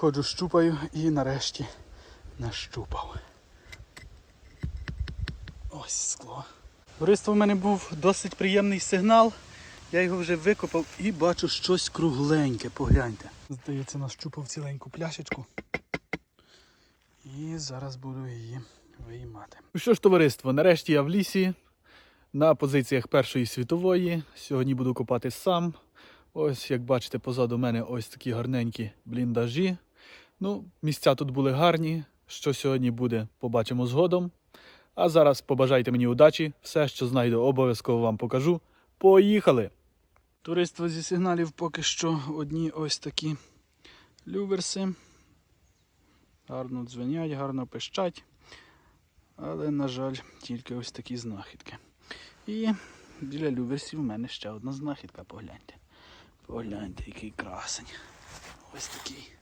Ходжу, щупаю і нарешті нащупав. Ось скло. Товариство в мене був досить приємний сигнал. Я його вже викопав і бачу щось кругленьке, погляньте. Здається, нащупав ціленьку пляшечку. І зараз буду її виймати. Ну що ж, товариство, нарешті я в лісі на позиціях Першої світової. Сьогодні буду копати сам. Ось, як бачите, позаду мене ось такі гарненькі бліндажі. Ну, місця тут були гарні. Що сьогодні буде, побачимо згодом. А зараз побажайте мені удачі. Все, що знайду, обов'язково вам покажу. Поїхали! Туриство зі сигналів поки що одні ось такі люверси. Гарно дзвенять, гарно пищать. Але, на жаль, тільки ось такі знахідки. І біля люверсів в мене ще одна знахідка, погляньте. Погляньте, який красень. Ось такий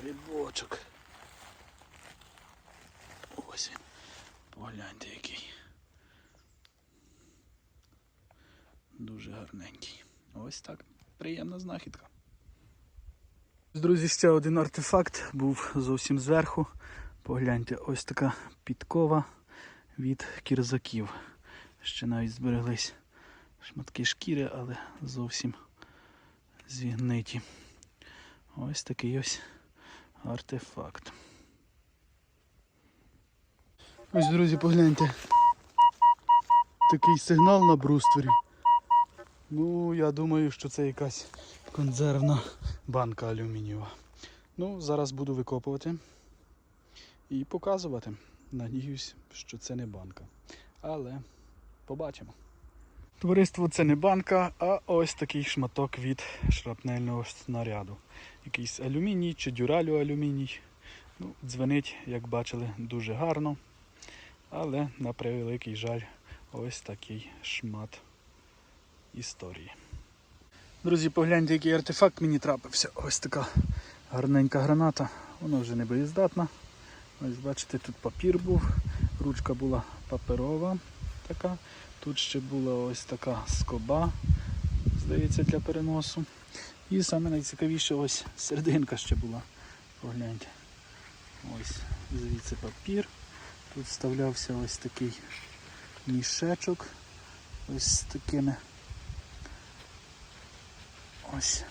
грибочок. Ось він. Погляньте який. Дуже гарненький. Ось так. Приємна знахідка. Друзі, ще один артефакт був зовсім зверху. Погляньте, ось така підкова від кірзаків. Ще навіть збереглись шматки шкіри, але зовсім зігниті. Ось такий ось артефакт. Ось, друзі, погляньте. Такий сигнал на бруствері. Ну, я думаю, що це якась консервна банка алюмінієва. Ну, зараз буду викопувати і показувати. Надіюсь, що це не банка. Але побачимо. Товариство це не банка, а ось такий шматок від шрапнельного снаряду. Якийсь алюміній чи дюралю алюміній. Ну, дзвенить, як бачили, дуже гарно. Але на превеликий жаль, ось такий шмат історії. Друзі, погляньте, який артефакт мені трапився. Ось така гарненька граната. Вона вже не боєздатна. Ось бачите, тут папір був, ручка була паперова така. Тут ще була ось така скоба, здається, для переносу. І саме найцікавіше ось серединка ще була. Погляньте. Ось звідси папір. Тут вставлявся ось такий мішечок. Ось з такими. Ось.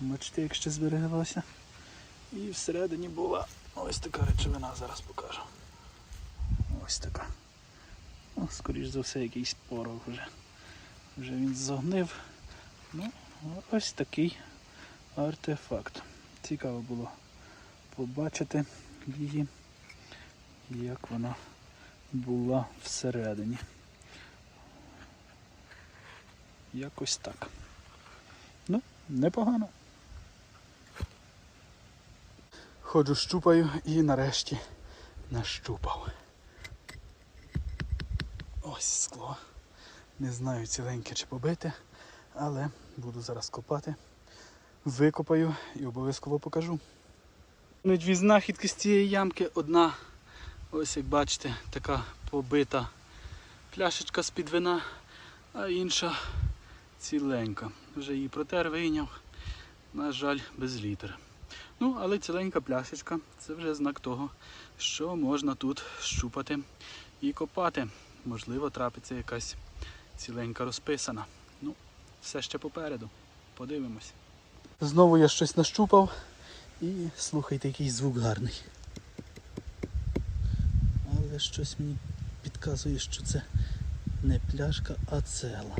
Бачите, як ще збереглося. І всередині була ось така речовина, зараз покажу. Ось така. Ну, скоріш за все, якийсь порох вже. Вже він зогнив. Ну, ось такий артефакт. Цікаво було побачити її, як вона була всередині. Якось так. Ну, непогано. Ходжу, щупаю і нарешті нащупав. Ось скло. Не знаю ціленьке чи побите, але буду зараз копати. Викопаю і обов'язково покажу. Ну, Дві знахідки з цієї ямки. Одна, ось як бачите, така побита пляшечка з-під вина, а інша ціленька. Вже її протер, вийняв. На жаль, без літер. Ну, але ціленька пляшечка це вже знак того, що можна тут щупати і копати. Можливо, трапиться якась ціленька розписана. Ну, все ще попереду. Подивимось. Знову я щось нащупав і слухайте, який звук гарний. Але щось мені підказує, що це не пляшка, а цела.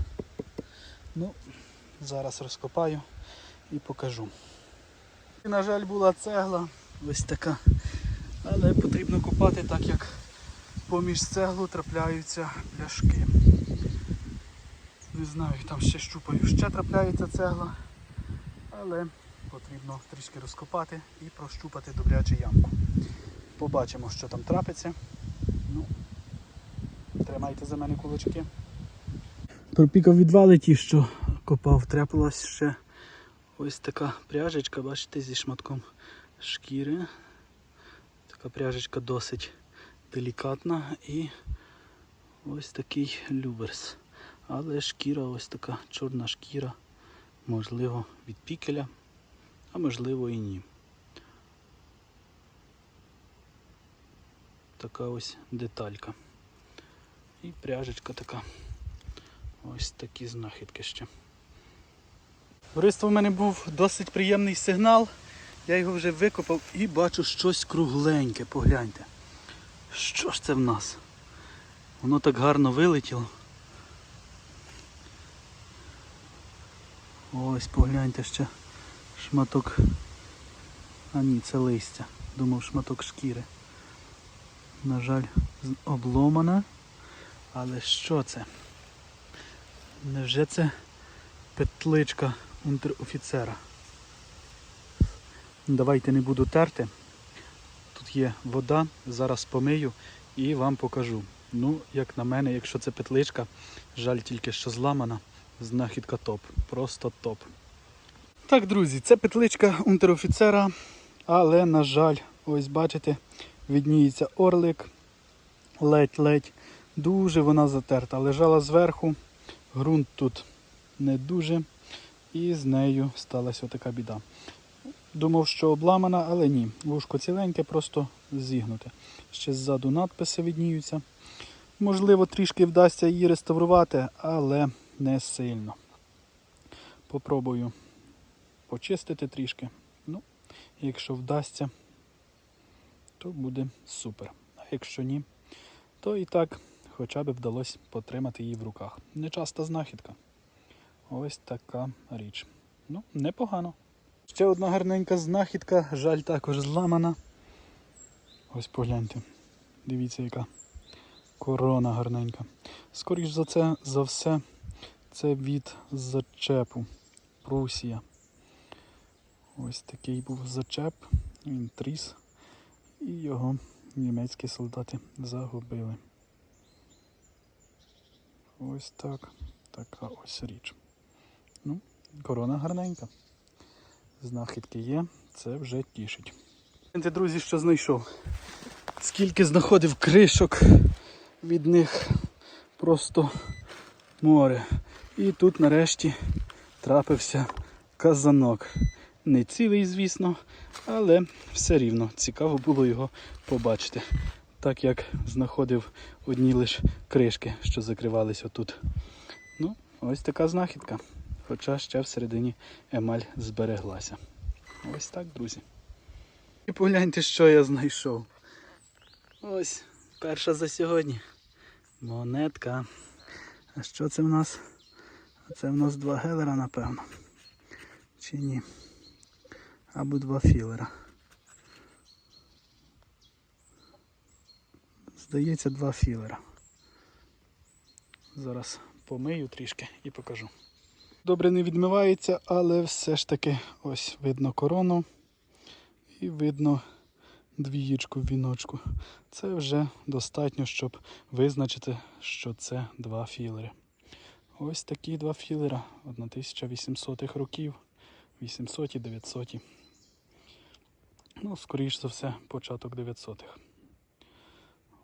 Ну, зараз розкопаю і покажу. На жаль, була цегла, ось така. Але потрібно копати так, як поміж цеглу трапляються пляшки. Не знаю, там ще щупаю, ще трапляється цегла, але потрібно трішки розкопати і прощупати добряче ямку. Побачимо, що там трапиться. Ну, Тримайте за мене кулачки. Пропікав відвали ті, що копав, трапилась ще ось така пряжечка, бачите, зі шматком шкіри. Така пряжечка досить делікатна і ось такий люверс. Але шкіра, ось така чорна шкіра, можливо, від пікеля, а можливо і ні. Така ось деталька. І пряжечка така. Ось такі знахідки ще. Товариство в мене був досить приємний сигнал. Я його вже викопав і бачу щось кругленьке, погляньте. Що ж це в нас? Воно так гарно вилетіло. Ось погляньте ще шматок. А ні, це листя. Думав шматок шкіри. На жаль, обломана. Але що це? Невже це петличка унтер-офіцера? Давайте не буду терти. Є вода, зараз помию і вам покажу. Ну, як на мене, якщо це петличка, жаль тільки що зламана, знахідка топ. Просто топ. Так, друзі, це петличка унтер-офіцера, але, на жаль, ось бачите, відніється орлик. Ледь-ледь. Дуже вона затерта. Лежала зверху, ґрунт тут не дуже, і з нею сталася така біда. Думав, що обламана, але ні. Вушко ціленьке, просто зігнуте. Ще ззаду надписи відніються. Можливо, трішки вдасться її реставрувати, але не сильно. Попробую почистити трішки. Ну, якщо вдасться, то буде супер. А якщо ні, то і так хоча б вдалося потримати її в руках. Нечаста знахідка. Ось така річ. Ну, непогано. Ще одна гарненька знахідка, жаль також зламана. Ось погляньте. Дивіться, яка корона гарненька. Скоріш за це, за все, це від зачепу. Прусія. Ось такий був зачеп, він тріс, і його німецькі солдати загубили. Ось так. Така ось річ. Ну, корона гарненька. Знахідки є, це вже тішить. Друзі, що знайшов. Скільки знаходив кришок від них просто море. І тут нарешті трапився казанок. Не цілий, звісно, але все рівно цікаво було його побачити. Так як знаходив одні лише кришки, що закривались отут. Ну, ось така знахідка. Хоча ще всередині емаль збереглася. Ось так, друзі. І погляньте, що я знайшов. Ось, перша за сьогодні. Монетка. А що це в нас? Це в нас два гелера, напевно. Чи ні? Або два філера. Здається, два філера. Зараз помию трішки і покажу. Добре не відмивається, але все ж таки ось видно корону і видно двієчку в віночку. Це вже достатньо, щоб визначити, що це два філери. Ось такі два філера 1800-х років, 800 900 Ну, скоріш за все, початок 900-х.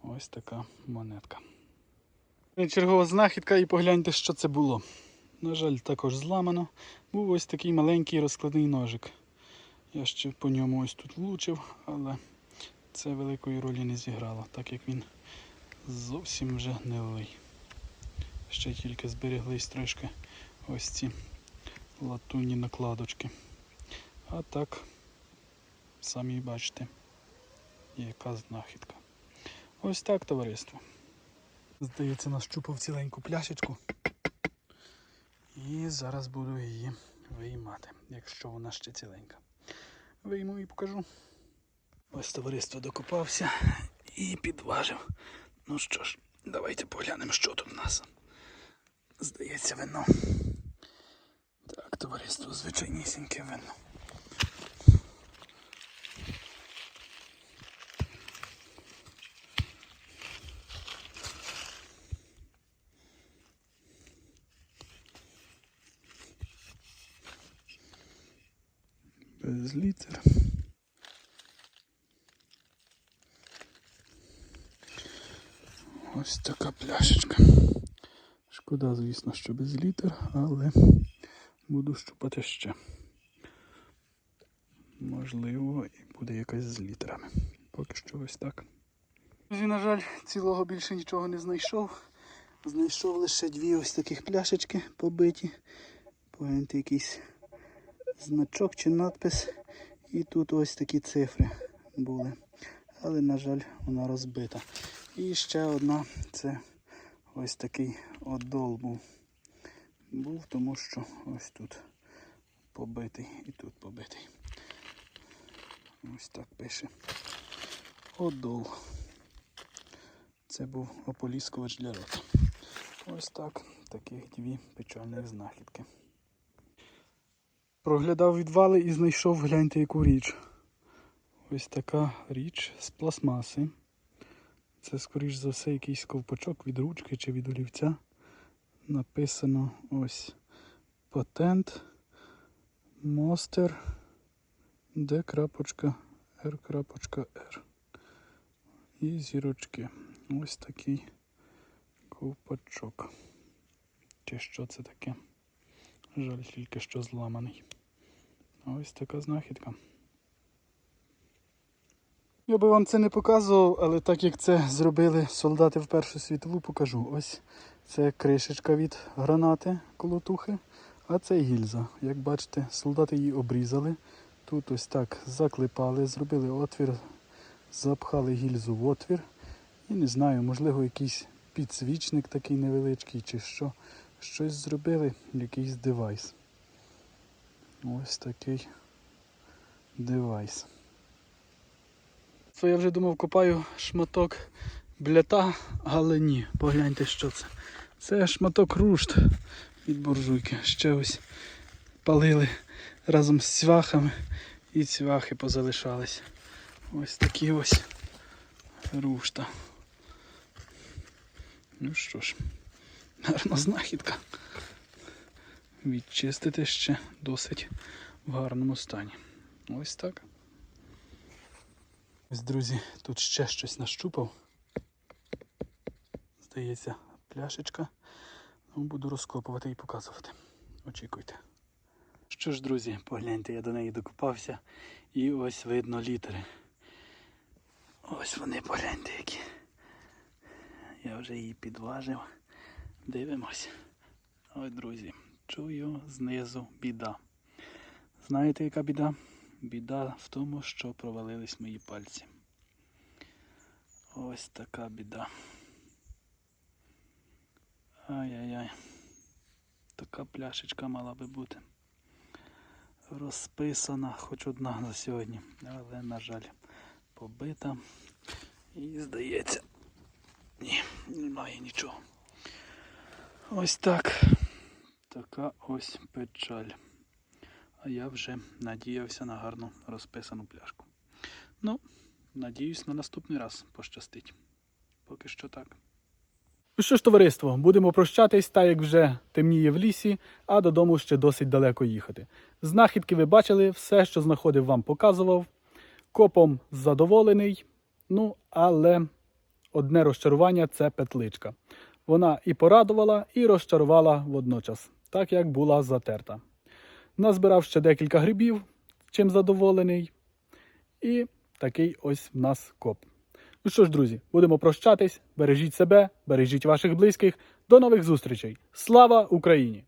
Ось така монетка. Чергова знахідка і погляньте, що це було. На жаль, також зламано. Був ось такий маленький розкладний ножик. Я ще по ньому ось тут влучив, але це великої ролі не зіграло, так як він зовсім вже гнилий. Ще тільки збереглись трошки ось ці латунні накладочки. А так, самі бачите, яка знахідка. Ось так, товариство. Здається, нащупав ціленьку пляшечку. І зараз буду її виймати, якщо вона ще ціленька. Вийму і покажу. Ось товариство докопався і підважив. Ну що ж, давайте поглянемо, що тут в нас. Здається, вино. Так, товариство, звичайнісіньке вино. Без літер. Ось така пляшечка. Шкода, звісно, що без літер, але буду щупати ще. Можливо, і буде якась з літерами. Поки що ось так. Друзі, на жаль, цілого більше нічого не знайшов. Знайшов лише дві ось таких пляшечки побиті. Погляньте, якийсь значок чи надпис. І тут ось такі цифри були. Але, на жаль, вона розбита. І ще одна це ось такий одол був. Був, тому що ось тут побитий і тут побитий. Ось так пише. Одол. Це був ополіскувач для рота. Ось так, таких дві печальних знахідки. Проглядав відвали і знайшов, гляньте, яку річ. Ось така річ з пластмаси. Це, скоріш за все, якийсь ковпачок від ручки чи від олівця. Написано ось патент Monster D.R.R. І зірочки. Ось такий ковпачок. Чи що це таке? Жаль, тільки що зламаний. Ось така знахідка. Я би вам це не показував, але так як це зробили солдати в Першу світову, покажу. Ось це кришечка від гранати колотухи, а це гільза. Як бачите, солдати її обрізали. Тут ось так заклепали, зробили отвір, запхали гільзу в отвір. І не знаю, можливо, якийсь підсвічник такий невеличкий чи що. Щось зробили, якийсь девайс. Ось такий девайс. Це я вже думав, копаю шматок блята, але ні, погляньте, що це. Це шматок рушт від буржуйки. Ще ось палили разом з цвяхами і цвяхи позалишались. Ось такі ось рушта. Ну що ж, гарна знахідка. Відчистити ще досить в гарному стані. Ось так. Ось, друзі, тут ще щось нащупав. Здається, пляшечка. Ну, буду розкопувати і показувати. Очікуйте. Що ж, друзі, погляньте, я до неї докопався. І ось видно літери. Ось вони, погляньте які. Я вже її підважив. Дивимось. Ой, друзі, чую знизу біда. Знаєте, яка біда? Біда в тому, що провалились мої пальці. Ось така біда. Ай-яй-яй. Така пляшечка мала би бути. Розписана хоч одна за сьогодні, але, на жаль, побита. І здається, ні, немає нічого. Ось так. Така ось печаль. А я вже надіявся на гарну розписану пляшку. Ну, надіюсь, на наступний раз пощастить. Поки що так. Ну що ж, товариство, будемо прощатись, так як вже темніє в лісі, а додому ще досить далеко їхати. Знахідки ви бачили, все, що знаходив, вам показував. Копом задоволений. Ну, але одне розчарування це петличка. Вона і порадувала, і розчарувала водночас, так як була затерта. Назбирав ще декілька грибів, чим задоволений. І такий ось в нас коп. Ну що ж, друзі, будемо прощатись. Бережіть себе, бережіть ваших близьких. До нових зустрічей. Слава Україні!